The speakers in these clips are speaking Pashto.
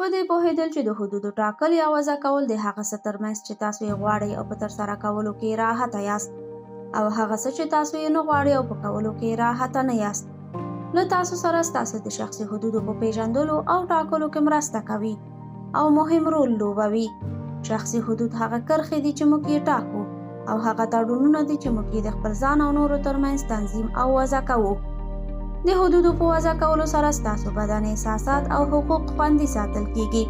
په دې پوهېدل چې د حدودو ټاکل یا وضع کول د هغه څه ترمنځ چې تاسو یې غواړئ او په ترسره کولو کې راحته یاست او هغه څه چې تاسو یې نه غواړئ او په کولو کې راحته نه یاست. له تاسو سره ستاسو د شخصي حدودو په پیژندلو او ټاکلو کې مرسته کوي او مهم رول لوبوي. شخصي حدود هغه کرښې دي چې موږ یې ټاکو او هغه تړونونه دي چې موږ یې د خپل ځان او نورو ترمنځ تنظیم او وضع کوو د حدودو په وضع کولو سره ستاسو بدن احساسات او حقوق خوندي ساتل کیږي.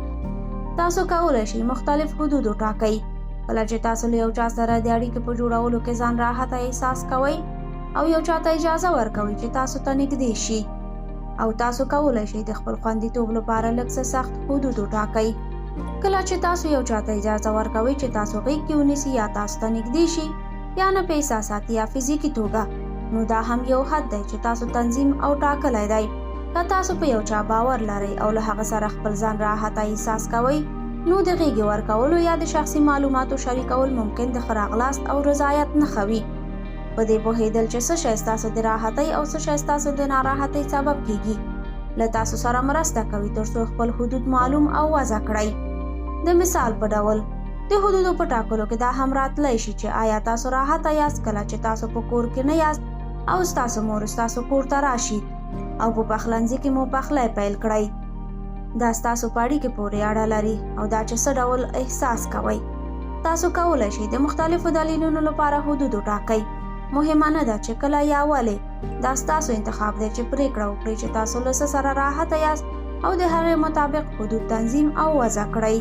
تاسو کولی شئ مختلف حدود وټاکئ کله چې تاسو له یو چا سره د اړیکې په جوړولو کې ځان راحته احساس کوئ او یو چاته اجازه ورکوئ چې تاسو ته نږدې شي او تاسو کولی شئ د خپل خوندیتوب لپاره لږ څه سخت حدود وټاکئ کله چې تاسو یو چاته اجازه ورکوئ چې تاسو غیږ کې ونیسي یا تاسو ته نږدې شي یا نه په احساساتي یا فزیکي توګه نو دا هم یو حد دی چې تاسو تنظیم او ټاکلی دی. که تاسو په یو چا باور لرئ او له هغه سره خپل ځان راحته احساس کوئ نو د غیږې ورکولو یا د شخصي معلوماتو شریکول ممکن د ښه راغلاست او رضایت نښه وي. په دې پوهېدل چې څه شی ستاسو د راحتۍ او څه شی ستاسو د ناراحتۍ سبب کیږي. له تاسو سره مرسته کوي ترڅو خپل حدود معلوم او وضع کړئ. د مثال په ډول د حدودو په ټاکلو کې دا هم راتلی شي چې آیا تاسو راحته یاست کله چې تاسو په کور کې نه یاست او ستاسو مور ستاسو کور ته راشي او په پخلنځي کې مو پخلی پیل کړئ. دا ستاسو په اړیکې پورې اړه لري او دا چې څه ډول احساس کوئ. تاسو کولی شئ د مختلفو دلیلونو لپاره حدود وټاکئ. مهمه نه ده چې کله یا ولې دا ستاسو انتخاب دی چې پریکړه وکړئ چې تاسو له سره راحته یاست او د هغې مطابق حدود تنظیم او وضع کړئ